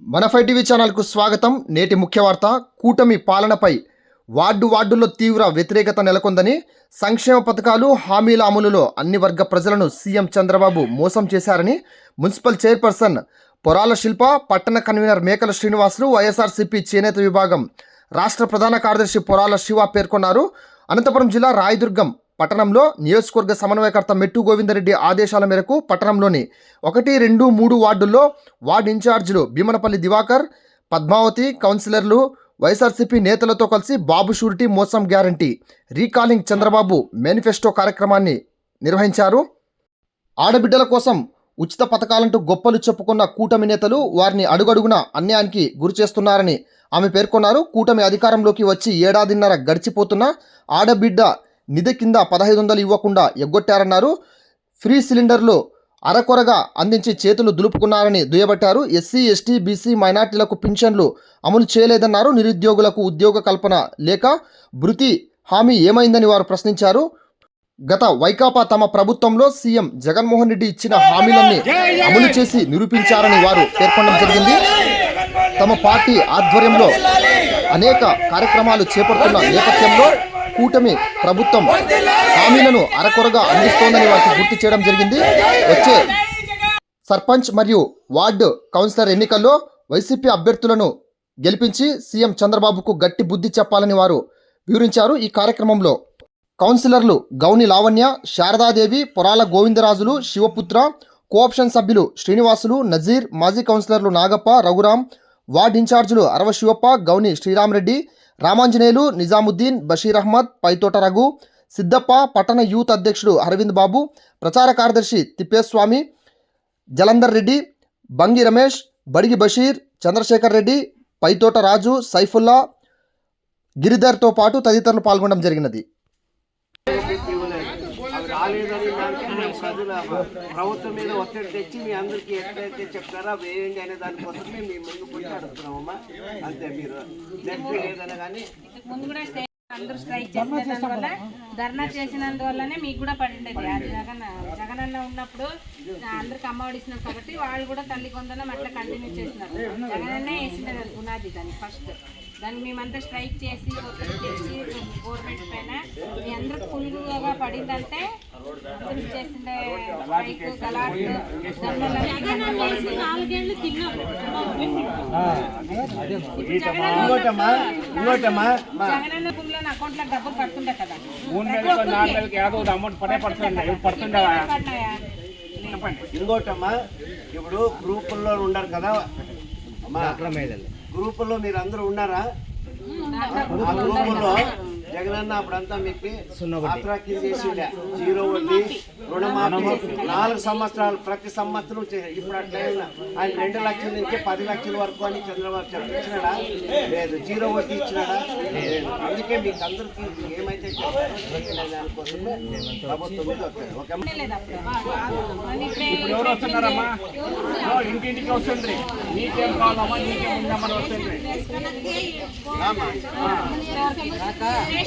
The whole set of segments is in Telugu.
మనఫై టీవీ ఛానల్కు స్వాగతం. నేటి ముఖ్య వార్త కూటమి పాలనపై వార్డు వార్డుల్లో తీవ్ర వ్యతిరేకత నెలకొందని సంక్షేమ పథకాలు హామీల అమలులో అన్ని వర్గ ప్రజలను సీఎం చంద్రబాబు మోసం చేశారని మున్సిపల్ చైర్పర్సన్ పొరాల శిల్ప పట్టణ కన్వీనర్ మేకల శ్రీనివాసులు వైఎస్ఆర్సీపీ చేనేత విభాగం రాష్ట్ర ప్రధాన కార్యదర్శి పొరాల శివ పేర్కొన్నారు. అనంతపురం జిల్లా రాయదుర్గం పట్టణంలో నియోజకవర్గ సమన్వయకర్త మెట్టు గోవిందరెడ్డి ఆదేశాల మేరకు పట్టణంలోని ఒకటి రెండు మూడు వార్డుల్లో వార్డు ఇన్ఛార్జీలు భీమనపల్లి దివాకర్ పద్మావతి కౌన్సిలర్లు వైఎస్ఆర్సీపీ నేతలతో కలిసి బాబు షూరిటీ మోసం గ్యారంటీ రీకాలింగ్ చంద్రబాబు మేనిఫెస్టో కార్యక్రమాన్ని నిర్వహించారు. ఆడబిడ్డల కోసం ఉచిత పథకాలంటూ గొప్పలు చెప్పుకున్న కూటమి నేతలు వారిని అడుగడుగున అన్యాయానికి గురి చేస్తున్నారని ఆమె పేర్కొన్నారు. కూటమి అధికారంలోకి వచ్చి ఏడాదిన్నర గడిచిపోతున్నా ఆడబిడ్డ నిధి కింద పదహైదు వందలు ఇవ్వకుండా ఎగ్గొట్టారన్నారు. ఫ్రీ సిలిండర్లు అరకొరగా అందించి చేతులు దులుపుకున్నారని దుయ్యబట్టారు. ఎస్సీ ఎస్టీ బీసీ మైనార్టీలకు పింఛన్లు అమలు చేయలేదన్నారు. నిరుద్యోగులకు ఉద్యోగ కల్పన లేక భృతి హామీ ఏమైందని వారు ప్రశ్నించారు. గత వైకాపా తమ ప్రభుత్వంలో సీఎం జగన్మోహన్ రెడ్డి ఇచ్చిన హామీలన్నీ అమలు చేసి నిరూపించారని వారు పేర్కొనడం జరిగింది. తమ పార్టీ ఆధ్వర్యంలో అనేక కార్యక్రమాలు చేపడుతున్న నేపథ్యంలో కూటమి ప్రభుత్వం హామీలను అరకొరగా అందిస్తోందని వారికి గుర్తు చేయడం జరిగింది. వచ్చే సర్పంచ్ మరియు వార్డు కౌన్సిలర్ ఎన్నికల్లో వైసీపీ అభ్యర్థులను గెలిపించి సీఎం చంద్రబాబుకు గట్టి బుద్ధి చెప్పాలని వారు వివరించారు. ఈ కార్యక్రమంలో కౌన్సిలర్లు గౌని లావణ్య శారదాదేవి పొరాల గోవిందరాజులు శివపుత్ర కోఆప్షన్ సభ్యులు శ్రీనివాసులు నజీర్ మాజీ కౌన్సిలర్లు నాగప్ప రఘురాం వార్డ్ ఇన్ఛార్జీలు అరవ శివప్ప గౌని శ్రీరామరెడ్డి రామాంజనేయులు నిజాముద్దీన్ బషీర్ అహ్మద్ పైతోట రఘు సిద్దప్ప పట్టణ యూత్ అధ్యక్షుడు అరవింద్ బాబు ప్రచార కార్యదర్శి తిప్పేస్వామి జలంధర్ రెడ్డి బంగి రమేష్ బడిగి బషీర్ చంద్రశేఖర్ రెడ్డి పైతోట రాజు సైఫుల్లా గిరిధర్తో పాటు తదితరులు పాల్గొనడం జరిగినది అవి రాలేదని దానికి మేము ప్రజల ప్రభుత్వం మీద ఒత్తిడి తెచ్చి మీ అందరికీ ఎట్లయితే చెప్తారో అవి వేయండి అనే దానికోసమే మేము ముందుకు వచ్చి అంతే మీరు. నెక్స్ట్ ఏదైనా కానీ ముందు కూడా అందరూ స్ట్రైక్ చేసినందువల్ల ధర్నా చేసినందువల్లనే మీకు కూడా పడిండేది. అది జగన్ జగన్ అన్న ఉన్నప్పుడు అందరికి అమ్మఒడి ఇచ్చినారు కాబట్టి వాళ్ళు కూడా తల్లి కొందనం అట్లా కంటిన్యూ చేసినారు. జగన్ అన్నే వేసిండేది అది పునాది దాన్ని ఫస్ట్ దాన్ని మేమంతా స్ట్రైక్ చేసి తెచ్చి గవర్నమెంట్ పైన మీ అందరికి ఫుల్గా పడిందంటే అందరూ స్ట్రైక్ నాలుగేళ్ళు జగనన్న భూమిలో అకౌంట్లో డబ్బులు పడుతుండే కదా. అమౌంట్ పడే ఇంకోటమ్మా ఇప్పుడు గ్రూపుల్లో ఉండరు కదా. అమ్మా గ్రూపుల్లో మీరు అందరూ ఉన్నారా ఆ గ్రూపుల్లో జగనన్న అప్పుడంతా మీకు చేసిండే. జీరో వడ్డీ రుణమాఫీ నాలుగు సంవత్సరాలు ప్రతి సంవత్సరం ఇప్పుడు అట్లా ఏం లే. ఆయన రెండు లక్షల నుంచి పది లక్షల వరకు అని చంద్రబాబు చెప్పి ఇచ్చినాడా? లేదు. జీరో వడ్డీ ఇచ్చినాడా? లేదు. అందుకే మీకు అందరికీ ఏమైతే దానికోసమే ప్రభుత్వం ఇప్పుడే ఎవరు వస్తున్నారమ్మా ఇంటింటికి వస్తుంది నీకేం? కావాలమ్మా నీకేం ఉందమ్మని వస్తుంది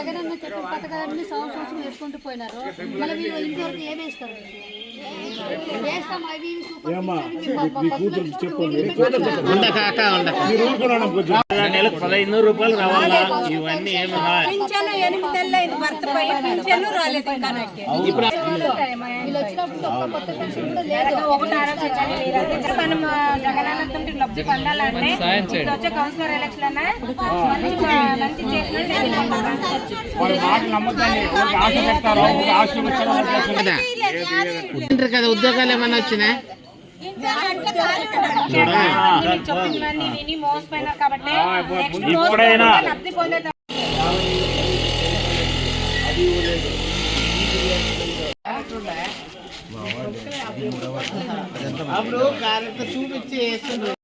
చెప్తాను. మళ్ళీ జగన్ అన్న చెప్పిన పథకాలన్నీ సంవత్సరం వేసుకుంటూ పోయినారు. మళ్ళీ వీళ్ళు ఇంతవరకు ఏం వేస్తారు? వేస్తాం అవి నెలకు పదహైదు రూపాయలు రావాలా? ఇవన్నీ ఏమి పింఛను ఎనిమిది నెలలైంది భర్త పోయి పింఛను రాలేదు ఇంకా నాకు. వస్తుంటాయి మా వీళ్ళు వచ్చినప్పుడు ఒక్క కొత్త పెన్షన్ కూడా లేదు. ఒకటి ఆలోచించాలి మీరందరూ మనం జగనన్నతో లబ్ధి పొందాలంటే ఇప్పుడు వచ్చే కౌన్సిలర్ ఎలక్షన్ అన్నా మంచి మంచి చేసిన వాళ్ళ మాటలు నమ్మద్దండి. ఊరికి ఆశ పెడతారు ఊరికి ఆశ ఉంటారు కదా ఉద్యోగాలు ఏమైనా వచ్చినాయి? ఇప్పుడైనా. లబ్ధి పొందే అప్పుడు క్యారెక్టర్ చూపించి వేస్తుండ్రు.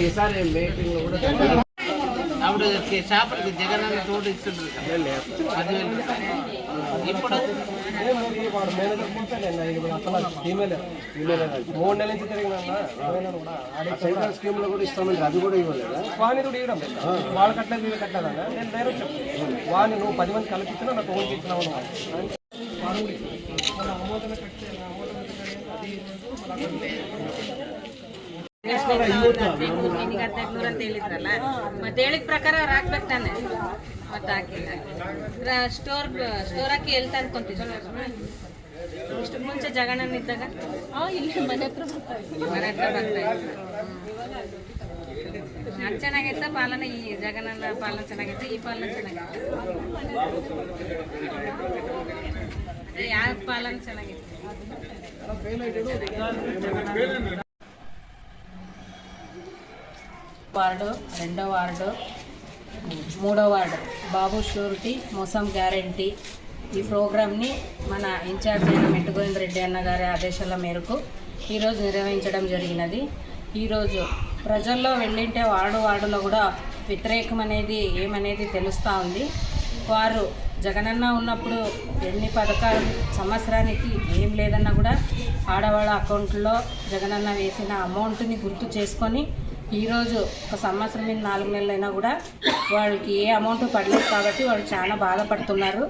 ఈసారి మీటింగ్ కూడా అప్పుడు చేపలకి జగన్ అన్న తోడు ఇస్తుండ్రు కదా. పదివేలు. ఇప్పుడు? మూడు నెలల నుంచి తిరిగినా సెంట్రల్ స్కీమ్లో కూడా ఇస్తామంటే అది కూడా ఇవ్వలేదా? వాణి కూడా ఇవ్వడం వాళ్ళు కట్టలేదు వీళ్ళు కట్టలేదన్నా నేను వేరే చెప్తాను వాణి నువ్వు పది మంది కల్పించినా నాకు ఓన్కి ఇచ్చినావు అన్నమాట. ನಿನಗೆ ಹದಿನೈದು ಅಂತ ಹೇಳಿದ್ರಲ್ಲ ಮತ್ತೆ ಹೇಳಿದ ಪ್ರಕಾರ ಅವ್ರು ಹಾಕ್ಬೇಕಾನೆ ಮತ್ತೆ ಹಾಕಿಲ್ಲ ರ- ಸ್ಟೋರ್ ಸ್ಟೋರ್ ಹಾಕಿ ಎಲ್ಲಿ ತಂದ್ಕೊಂತೀವಿ ಇಷ್ಟು ಮುಂಚೆ ಜಗಣನ್ ಇದ್ದಾಗ? ಇಲ್ಲಿ ಮನೆ ಹತ್ರ ಮನೆ ಹತ್ರ ಬರ್ತಾ ಇದ್ರು ಅದು ಚೆನ್ನಾಗೈತೆ? ಪಾಲನೆ ಈ ಜಗನನ್ನ ಪಾಲನೆ ಚೆನ್ನಾಗೈತೆ ಈ ಪಾಲನೆ ಚೆನ್ನಾಗೈತೆ? ಅದೇ ಯಾವ ಪಾಲನೆ ಚೆನ್ನಾಗೈತೆ? వార్డు రెండో వార్డు మూడో వార్డు. బాబు షూరిటీ మోసం గ్యారంటీ. ఈ ప్రోగ్రామ్ని మన ఇన్ఛార్జ్ అయిన మెట్టుగోవింద రెడ్డి అన్న గారి ఆదేశాల మేరకు ఈరోజు నిర్వహించడం జరిగినది. ఈరోజు ప్రజల్లో వెళ్ళింటే వార్డు వార్డులో కూడా వ్యతిరేకం అనేది ఏమనేది తెలుస్తూ ఉంది. వారు జగనన్న ఉన్నప్పుడు ఎన్ని పథకాలు సంవత్సరానికి ఏం లేదన్నా కూడా ఆడవాళ్ళ అకౌంట్లో జగనన్న వేసిన అమౌంట్ని గుర్తు చేసుకొని ఈరోజు ఒక సంవత్సరం మీద నాలుగు నెలలు అయినా కూడా వాళ్ళకి ఏ అమౌంట్ పడలేదు కాబట్టి వాళ్ళు చాలా బాధపడుతున్నారు.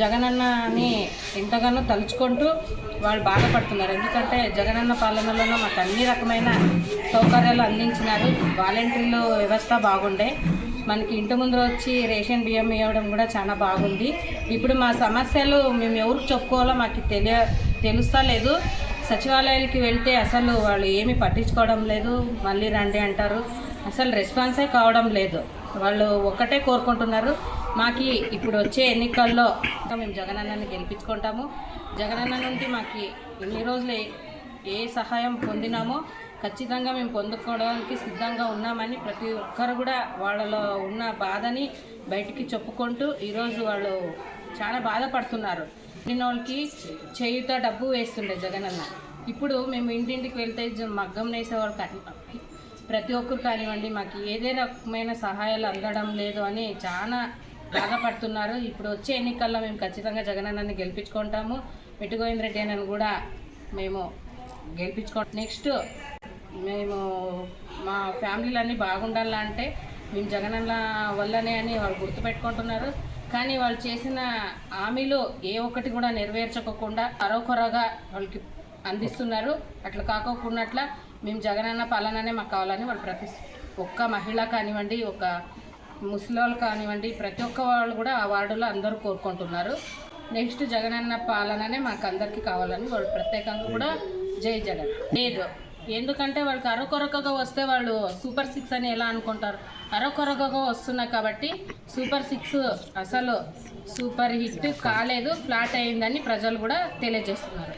జగనన్నని ఎంతగానో తలుచుకుంటూ వాళ్ళు బాధపడుతున్నారు. ఎందుకంటే జగనన్న పాలనలోనూ మాకు అన్ని రకమైన సౌకర్యాలు అందించినారు. వాలంటీర్లు వ్యవస్థ బాగుండే. మనకి ఇంటి ముందు వచ్చి రేషన్ బియ్యం ఇవ్వడం కూడా చాలా బాగుంది. ఇప్పుడు మా సమస్యలు మేము ఎవరికి చెప్పుకోవాలో మాకు తెలియ తెలుస్తా లేదు. సచివాలయాలకి వెళ్తే అసలు వాళ్ళు ఏమి పట్టించుకోవడం లేదు. మళ్ళీ రండి అంటారు. అసలు రెస్పాన్సే కావడం లేదు. వాళ్ళు ఒక్కటే కోరుకుంటున్నారు. మాకు ఇప్పుడు వచ్చే ఎన్నికల్లో మేము జగనన్నని గెలిపించుకుంటాము. జగనన్న నుండి మాకు ఎన్ని రోజులు ఏ- సహాయం పొందినామో ఖచ్చితంగా మేము పొందుకోవడానికి సిద్ధంగా ఉన్నామని ప్రతి ఒక్కరు కూడా వాళ్ళలో ఉన్న బాధని బయటికి చెప్పుకుంటూ ఈరోజు వాళ్ళు చాలా బాధపడుతున్నారు. వాళ్ళకి చేయుత డబ్బు వేస్తుండే జగనన్న ఇప్పుడు మేము ఇంటింటికి వెళ్తే మగ్గం నేసేవాళ్ళు కానీ ప్రతి ఒక్కరు కానివ్వండి మాకు ఏదే రకమైన సహాయాలు అందడం లేదు అని చాలా బాధపడుతున్నారు. ఇప్పుడు వచ్చే ఎన్నికల్లో మేము ఖచ్చితంగా జగనన్నని గెలిపించుకుంటాము. మెట్టుగోవింద రెడ్డి అని కూడా మేము గెలిపించుకుంటాం. నెక్స్ట్ మేము మా ఫ్యామిలీలన్నీ బాగుండాలంటే మేము జగనన్న వల్లనే అని వాళ్ళు గుర్తుపెట్టుకుంటున్నారు. కానీ వాళ్ళు చేసిన హామీలో ఏ ఒక్కటి కూడా నెరవేర్చకుండా అరోకొరగా వాళ్ళకి అందిస్తున్నారు. అట్లా కాకోకున్నట్ల మేము జగనన్న పాలననే మాకు కావాలని వాళ్ళు ప్రతి ఒక్క మహిళ కానివ్వండి ఒక ముసలి కానివ్వండి ప్రతి ఒక్క వాళ్ళు కూడా ఆ వార్డులో అందరూ కోరుకుంటున్నారు. నెక్స్ట్ జగనన్న పాలననే మాకు అందరికీ కావాలని వాళ్ళు ప్రత్యేకంగా కూడా జై జగన్. లేదు. ఎందుకంటే వాళ్ళకి అరకొరకగా వస్తే వాళ్ళు సూపర్ సిక్స్ అని ఎలా అనుకుంటారు? అరకొరకగా వస్తున్నాయి కాబట్టి సూపర్ సిక్స్ అసలు సూపర్ హిట్ కాలేదు ఫ్లాట్ అయిందని ప్రజలు కూడా తెలియజేస్తున్నారు.